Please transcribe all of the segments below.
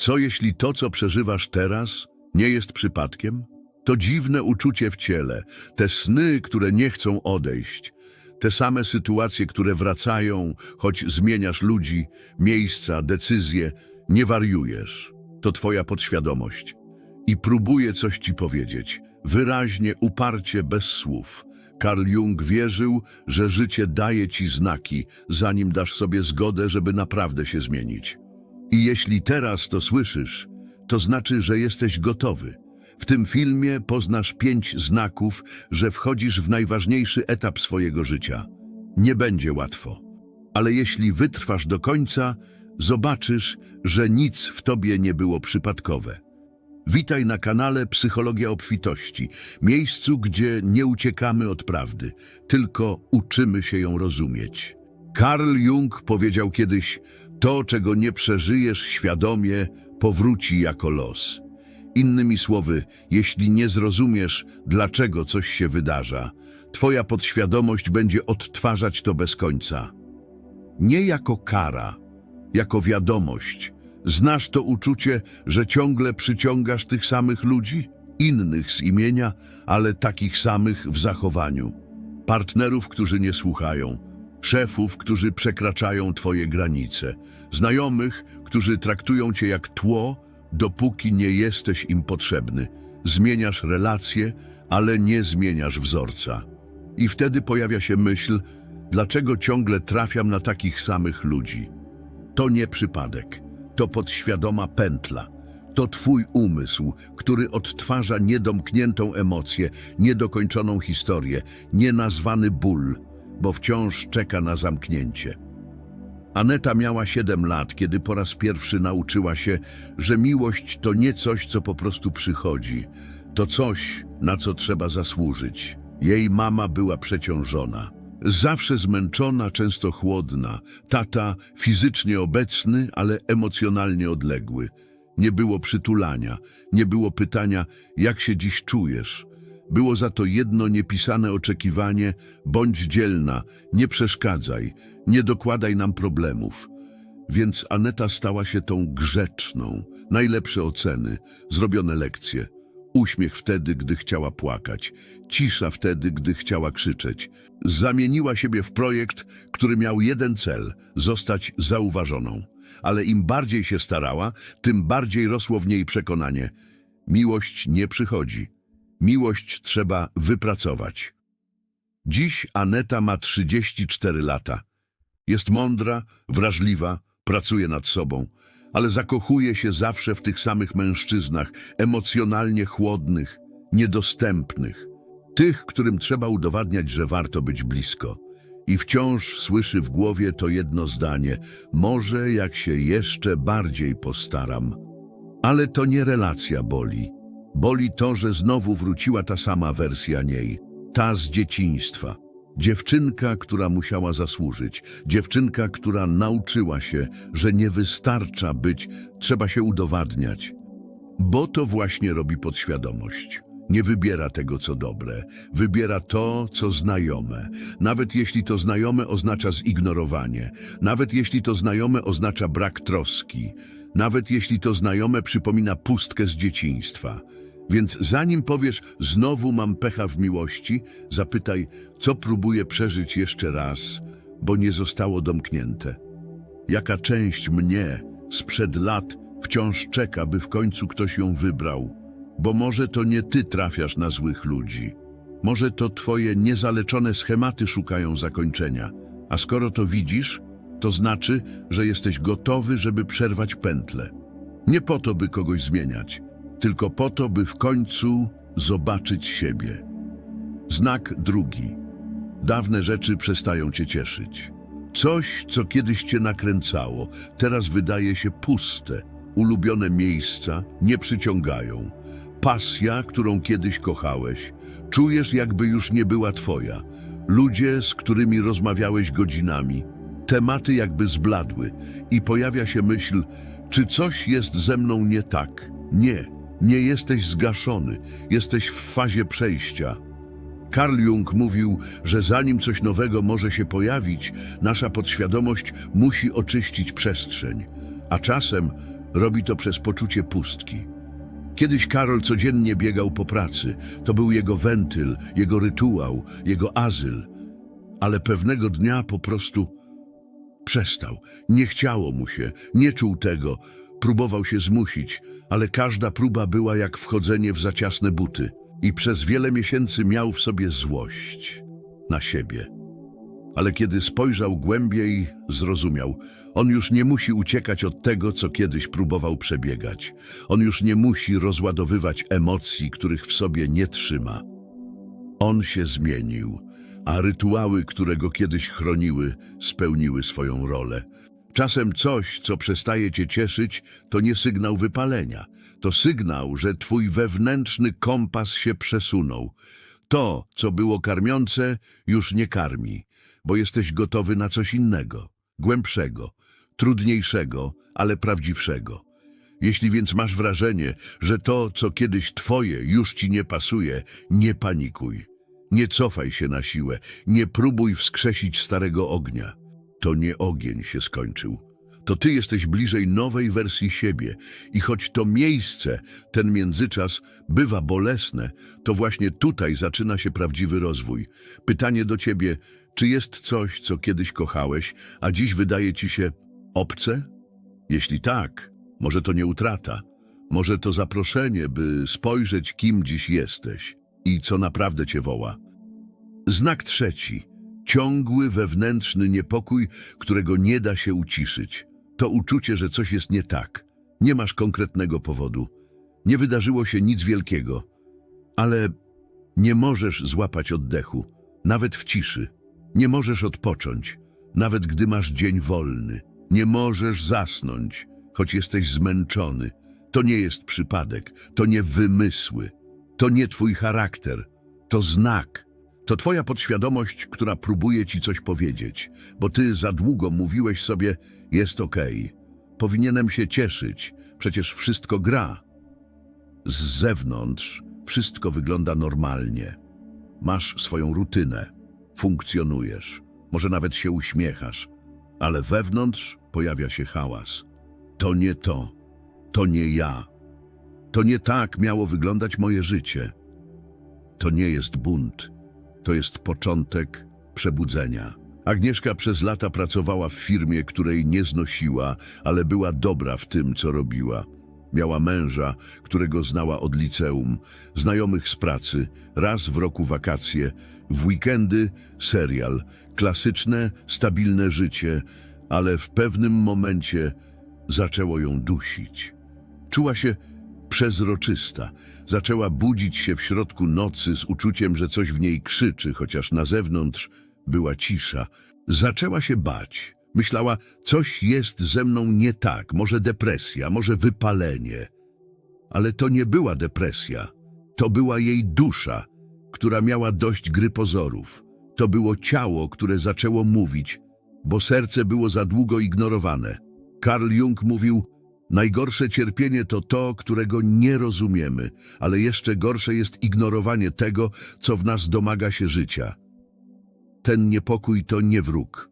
Co jeśli to, co przeżywasz teraz, nie jest przypadkiem? To dziwne uczucie w ciele, te sny, które nie chcą odejść, te same sytuacje, które wracają, choć zmieniasz ludzi, miejsca, decyzje, nie wariujesz. To twoja podświadomość. I próbuje coś ci powiedzieć, wyraźnie, uparcie, bez słów. Carl Jung wierzył, że życie daje ci znaki, zanim dasz sobie zgodę, żeby naprawdę się zmienić. I jeśli teraz to słyszysz, to znaczy, że jesteś gotowy. W tym filmie poznasz pięć znaków, że wchodzisz w najważniejszy etap swojego życia. Nie będzie łatwo. Ale jeśli wytrwasz do końca, zobaczysz, że nic w tobie nie było przypadkowe. Witaj na kanale Psychologia Obfitości, miejscu, gdzie nie uciekamy od prawdy, tylko uczymy się ją rozumieć. Carl Jung powiedział kiedyś, to, czego nie przeżyjesz świadomie, powróci jako los. Innymi słowy, jeśli nie zrozumiesz, dlaczego coś się wydarza, twoja podświadomość będzie odtwarzać to bez końca. Nie jako kara, jako wiadomość. Znasz to uczucie, że ciągle przyciągasz tych samych ludzi, innych z imienia, ale takich samych w zachowaniu. Partnerów, którzy nie słuchają, szefów, którzy przekraczają twoje granice, znajomych, którzy traktują cię jak tło, dopóki nie jesteś im potrzebny. Zmieniasz relacje, ale nie zmieniasz wzorca. I wtedy pojawia się myśl, dlaczego ciągle trafiam na takich samych ludzi. To nie przypadek, to podświadoma pętla. To twój umysł, który odtwarza niedomkniętą emocję, niedokończoną historię, nienazwany ból, bo wciąż czeka na zamknięcie. Aneta miała 7 lat, kiedy po raz pierwszy nauczyła się, że miłość to nie coś, co po prostu przychodzi. To coś, na co trzeba zasłużyć. Jej mama była przeciążona. Zawsze zmęczona, często chłodna. Tata fizycznie obecny, ale emocjonalnie odległy. Nie było przytulania, nie było pytania, jak się dziś czujesz. Było za to jedno niepisane oczekiwanie, bądź dzielna, nie przeszkadzaj, nie dokładaj nam problemów. Więc Aneta stała się tą grzeczną, najlepsze oceny, zrobione lekcje. Uśmiech wtedy, gdy chciała płakać, cisza wtedy, gdy chciała krzyczeć. Zamieniła siebie w projekt, który miał jeden cel zostać zauważoną. Ale im bardziej się starała, tym bardziej rosło w niej przekonanie: miłość nie przychodzi. Miłość trzeba wypracować. Dziś Aneta ma 34 lata. Jest mądra, wrażliwa, pracuje nad sobą, ale zakochuje się zawsze w tych samych mężczyznach, emocjonalnie chłodnych, niedostępnych. Tych, którym trzeba udowadniać, że warto być blisko. I wciąż słyszy w głowie to jedno zdanie, może jak się jeszcze bardziej postaram. Ale to nie relacja boli. Boli to, że znowu wróciła ta sama wersja niej, ta z dzieciństwa. Dziewczynka, która musiała zasłużyć, dziewczynka, która nauczyła się, że nie wystarcza być, trzeba się udowadniać. Bo to właśnie robi podświadomość. Nie wybiera tego, co dobre, wybiera to, co znajome. Nawet jeśli to znajome oznacza zignorowanie, nawet jeśli to znajome oznacza brak troski, nawet jeśli to znajome przypomina pustkę z dzieciństwa. Więc zanim powiesz, znowu mam pecha w miłości, zapytaj, co próbuję przeżyć jeszcze raz, bo nie zostało domknięte. Jaka część mnie sprzed lat wciąż czeka, by w końcu ktoś ją wybrał? Bo może to nie ty trafiasz na złych ludzi. Może to twoje niezaleczone schematy szukają zakończenia. A skoro to widzisz, to znaczy, że jesteś gotowy, żeby przerwać pętlę. Nie po to, by kogoś zmieniać, tylko po to, by w końcu zobaczyć siebie. Znak drugi. Dawne rzeczy przestają cię cieszyć. Coś, co kiedyś cię nakręcało, teraz wydaje się puste. Ulubione miejsca nie przyciągają. Pasja, którą kiedyś kochałeś, czujesz, jakby już nie była twoja. Ludzie, z którymi rozmawiałeś godzinami, tematy jakby zbladły i pojawia się myśl, czy coś jest ze mną nie tak? Nie, nie jesteś zgaszony, jesteś w fazie przejścia. Carl Jung mówił, że zanim coś nowego może się pojawić, nasza podświadomość musi oczyścić przestrzeń. A czasem Robi to przez poczucie pustki. Kiedyś Karol codziennie biegał po pracy. To był jego wentyl, jego rytuał, jego azyl. Ale pewnego dnia po prostu przestał. Nie chciało mu się, nie czuł tego. Próbował się zmusić, ale każda próba była jak wchodzenie w zaciasne buty. I przez wiele miesięcy miał w sobie złość na siebie. Ale kiedy spojrzał głębiej, zrozumiał. On już nie musi uciekać od tego, co kiedyś próbował przebiegać. On już nie musi rozładowywać emocji, których w sobie nie trzyma. On się zmienił, a rytuały, które go kiedyś chroniły, spełniły swoją rolę. Czasem coś, co przestaje cię cieszyć, to nie sygnał wypalenia. To sygnał, że twój wewnętrzny kompas się przesunął. To, co było karmiące, już nie karmi, bo jesteś gotowy na coś innego, głębszego, trudniejszego, ale prawdziwszego. Jeśli więc masz wrażenie, że to, co kiedyś twoje, już ci nie pasuje, nie panikuj. Nie cofaj się na siłę, nie próbuj wskrzesić starego ognia. To nie ogień się skończył. To ty jesteś bliżej nowej wersji siebie i choć to miejsce, ten międzyczas, bywa bolesne, to właśnie tutaj zaczyna się prawdziwy rozwój. Pytanie do ciebie, czy jest coś, co kiedyś kochałeś, a dziś wydaje ci się obce? Jeśli tak, może to nie utrata, może to zaproszenie, by spojrzeć, kim dziś jesteś i co naprawdę cię woła. Znak trzeci. Ciągły wewnętrzny niepokój, którego nie da się uciszyć. To uczucie, że coś jest nie tak. Nie masz konkretnego powodu. Nie wydarzyło się nic wielkiego. Ale nie możesz złapać oddechu, nawet w ciszy. Nie możesz odpocząć, nawet gdy masz dzień wolny. Nie możesz zasnąć, choć jesteś zmęczony. To nie jest przypadek, to nie wymysły. To nie twój charakter, to znak. To twoja podświadomość, która próbuje ci coś powiedzieć, bo ty za długo mówiłeś sobie, jest okej. Powinienem się cieszyć, przecież wszystko gra. Z zewnątrz wszystko wygląda normalnie. Masz swoją rutynę, funkcjonujesz, może nawet się uśmiechasz, ale wewnątrz pojawia się hałas. To nie to, to nie ja. To nie tak miało wyglądać moje życie. To nie jest bunt, to jest początek przebudzenia. Agnieszka przez lata pracowała w firmie, której nie znosiła, ale była dobra w tym, co robiła. Miała męża, którego znała od liceum, znajomych z pracy, raz w roku wakacje, w weekendy serial, klasyczne, stabilne życie, ale w pewnym momencie zaczęło ją dusić. Czuła się przezroczysta. Zaczęła budzić się w środku nocy z uczuciem, że coś w niej krzyczy, chociaż na zewnątrz była cisza. Zaczęła się bać. Myślała, coś jest ze mną nie tak, może depresja, może wypalenie. Ale to nie była depresja. To była jej dusza, która miała dość gry pozorów. To było ciało, które zaczęło mówić, bo serce było za długo ignorowane. Karl Jung mówił, najgorsze cierpienie to to, którego nie rozumiemy, ale jeszcze gorsze jest ignorowanie tego, co w nas domaga się życia. Ten niepokój to nie wróg.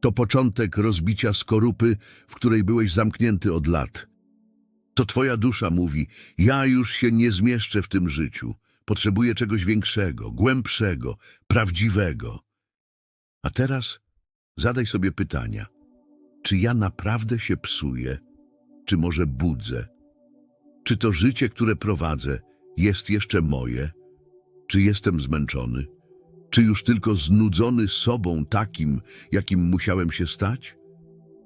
To początek rozbicia skorupy, w której byłeś zamknięty od lat. To twoja dusza mówi, ja już się nie zmieszczę w tym życiu. Potrzebuję czegoś większego, głębszego, prawdziwego. A teraz zadaj sobie pytania. Czy ja naprawdę się psuję? Czy może budzę? Czy to życie, które prowadzę, jest jeszcze moje? Czy jestem zmęczony? Czy już tylko znudzony sobą takim, jakim musiałem się stać?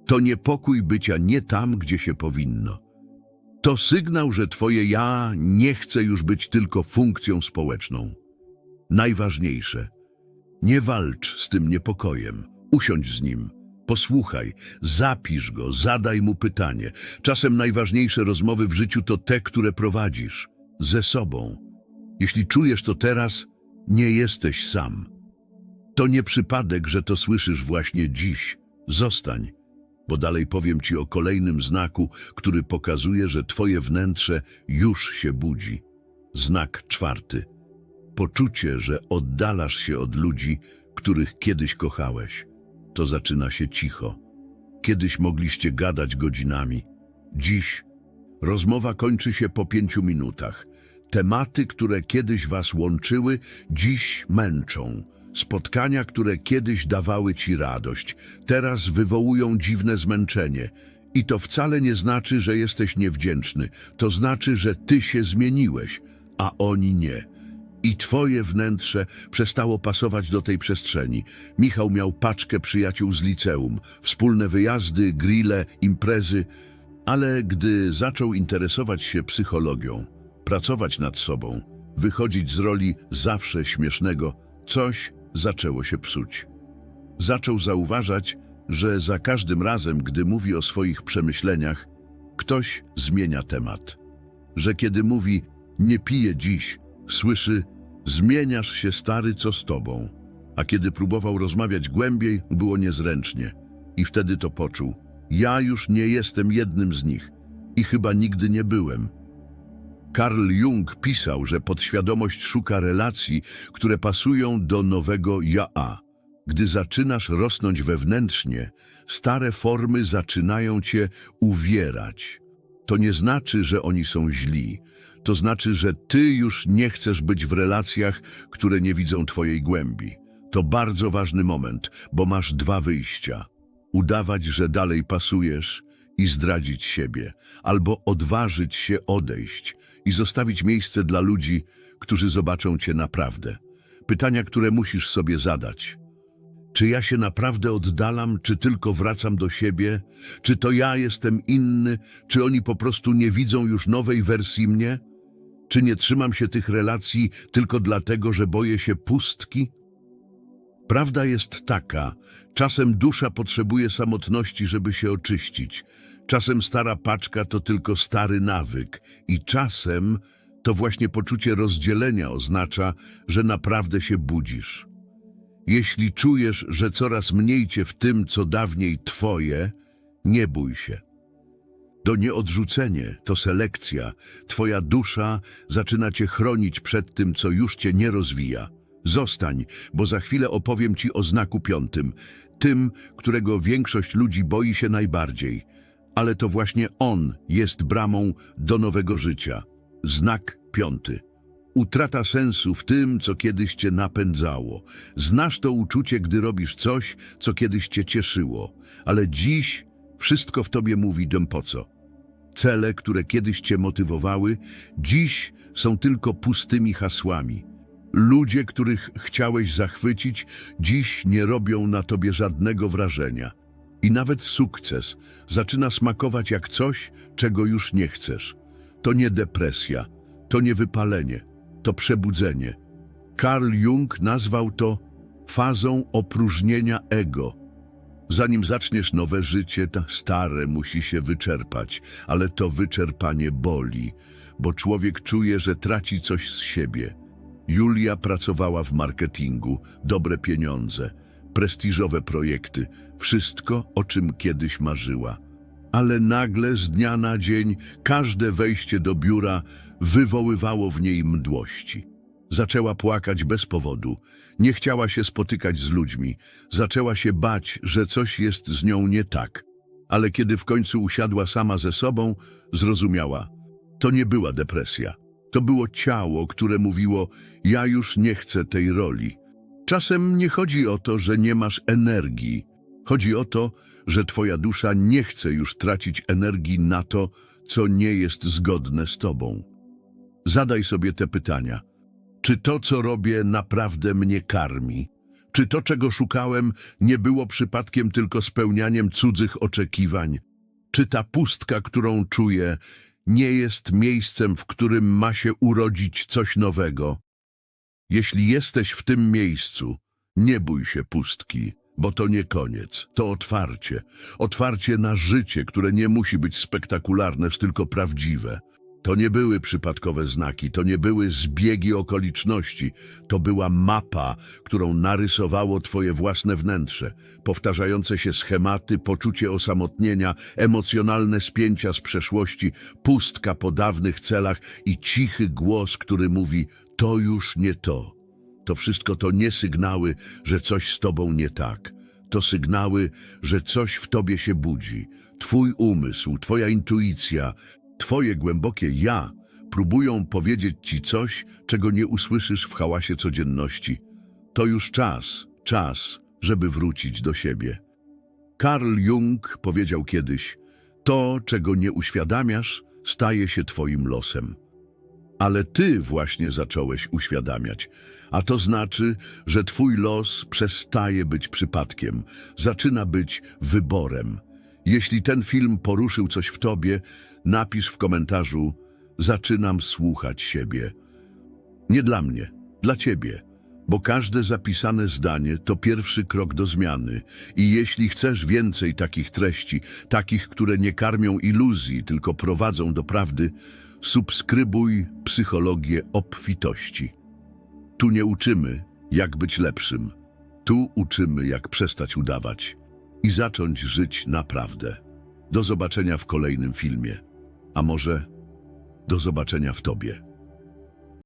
To niepokój bycia nie tam, gdzie się powinno. To sygnał, że twoje ja nie chce już być tylko funkcją społeczną. Najważniejsze, nie walcz z tym niepokojem, usiądź z nim, posłuchaj, zapisz go, zadaj mu pytanie. Czasem najważniejsze rozmowy w życiu to te, które prowadzisz, ze sobą. Jeśli czujesz to teraz, nie jesteś sam. To nie przypadek, że to słyszysz właśnie dziś. Zostań, bo dalej powiem ci o kolejnym znaku, który pokazuje, że twoje wnętrze już się budzi. Znak czwarty. Poczucie, że oddalasz się od ludzi, których kiedyś kochałeś. To zaczyna się cicho. Kiedyś mogliście gadać godzinami. Dziś rozmowa kończy się po pięciu minutach. Tematy, które kiedyś was łączyły, dziś męczą. Spotkania, które kiedyś dawały ci radość, teraz wywołują dziwne zmęczenie. I to wcale nie znaczy, że jesteś niewdzięczny. To znaczy, że ty się zmieniłeś, a oni nie. I twoje wnętrze przestało pasować do tej przestrzeni. Michał miał paczkę przyjaciół z liceum, wspólne wyjazdy, grille, imprezy, ale gdy zaczął interesować się psychologią, pracować nad sobą, wychodzić z roli zawsze śmiesznego, coś zaczęło się psuć. Zaczął zauważać, że za każdym razem, gdy mówi o swoich przemyśleniach, ktoś zmienia temat. Że kiedy mówi nie piję dziś, słyszy zmieniasz się stary co z tobą. A kiedy próbował rozmawiać głębiej, było niezręcznie. I wtedy to poczuł. Ja już nie jestem jednym z nich i chyba nigdy nie byłem. Carl Jung pisał, że podświadomość szuka relacji, które pasują do nowego ja. Gdy zaczynasz rosnąć wewnętrznie, stare formy zaczynają cię uwierać. To nie znaczy, że oni są źli. To znaczy, że ty już nie chcesz być w relacjach, które nie widzą twojej głębi. To bardzo ważny moment, bo masz dwa wyjścia. Udawać, że dalej pasujesz i zdradzić siebie, albo odważyć się odejść i zostawić miejsce dla ludzi, którzy zobaczą cię naprawdę. Pytania, które musisz sobie zadać. Czy ja się naprawdę oddalam, czy tylko wracam do siebie? Czy to ja jestem inny? Czy oni po prostu nie widzą już nowej wersji mnie? Czy nie trzymam się tych relacji tylko dlatego, że boję się pustki? Prawda jest taka, czasem dusza potrzebuje samotności, żeby się oczyścić. Czasem stara paczka to tylko stary nawyk i czasem to właśnie poczucie rozdzielenia oznacza, że naprawdę się budzisz. Jeśli czujesz, że coraz mniej cię w tym, co dawniej twoje, nie bój się. To nie odrzucenie, to selekcja. Twoja dusza zaczyna cię chronić przed tym, co już cię nie rozwija. Zostań, bo za chwilę opowiem ci o znaku piątym, tym, którego większość ludzi boi się najbardziej. Ale to właśnie on jest bramą do nowego życia. Znak piąty. Utrata sensu w tym, co kiedyś cię napędzało. Znasz to uczucie, gdy robisz coś, co kiedyś cię cieszyło, ale dziś wszystko w tobie mówi dym po co. Cele, które kiedyś cię motywowały, dziś są tylko pustymi hasłami. Ludzie, których chciałeś zachwycić, dziś nie robią na tobie żadnego wrażenia. I nawet sukces zaczyna smakować jak coś, czego już nie chcesz. To nie depresja, to nie wypalenie, to przebudzenie. Carl Jung nazwał to fazą opróżnienia ego. Zanim zaczniesz nowe życie, stare musi się wyczerpać, ale to wyczerpanie boli, bo człowiek czuje, że traci coś z siebie. Julia pracowała w marketingu, dobre pieniądze, prestiżowe projekty, wszystko, o czym kiedyś marzyła. Ale nagle z dnia na dzień każde wejście do biura wywoływało w niej mdłości. Zaczęła płakać bez powodu, nie chciała się spotykać z ludźmi, zaczęła się bać, że coś jest z nią nie tak. Ale kiedy w końcu usiadła sama ze sobą, zrozumiała. To nie była depresja. To było ciało, które mówiło: Ja już nie chcę tej roli. Czasem nie chodzi o to, że nie masz energii. Chodzi o to, że twoja dusza nie chce już tracić energii na to, co nie jest zgodne z tobą. Zadaj sobie te pytania. Czy to, co robię, naprawdę mnie karmi? Czy to, czego szukałem, nie było przypadkiem tylko spełnianiem cudzych oczekiwań? Czy ta pustka, którą czuję, nie jest miejscem, w którym ma się urodzić coś nowego? Jeśli jesteś w tym miejscu, nie bój się pustki, bo to nie koniec, to otwarcie. Otwarcie na życie, które nie musi być spektakularne, tylko prawdziwe. To nie były przypadkowe znaki, to nie były zbiegi okoliczności, to była mapa, którą narysowało twoje własne wnętrze, powtarzające się schematy, poczucie osamotnienia, emocjonalne spięcia z przeszłości, pustka po dawnych celach i cichy głos, który mówi, to już nie to. To wszystko to nie sygnały, że coś z tobą nie tak. to sygnały, że coś w tobie się budzi. Twój umysł, twoja intuicja, twoje głębokie ja próbują powiedzieć ci coś, czego nie usłyszysz w hałasie codzienności. To już czas, czas, żeby wrócić do siebie. Carl Jung powiedział kiedyś: To, czego nie uświadamiasz, staje się twoim losem. Ale ty właśnie zacząłeś uświadamiać, a to znaczy, że twój los przestaje być przypadkiem, zaczyna być wyborem. Jeśli ten film poruszył coś w tobie, napisz w komentarzu: Zaczynam słuchać siebie. Nie dla mnie, dla ciebie, bo każde zapisane zdanie to pierwszy krok do zmiany. I jeśli chcesz więcej takich treści, takich, które nie karmią iluzji, tylko prowadzą do prawdy, subskrybuj psychologię obfitości. Tu nie uczymy, jak być lepszym. Tu uczymy, jak przestać udawać i zacząć żyć naprawdę. Do zobaczenia w kolejnym filmie, a może do zobaczenia w Tobie.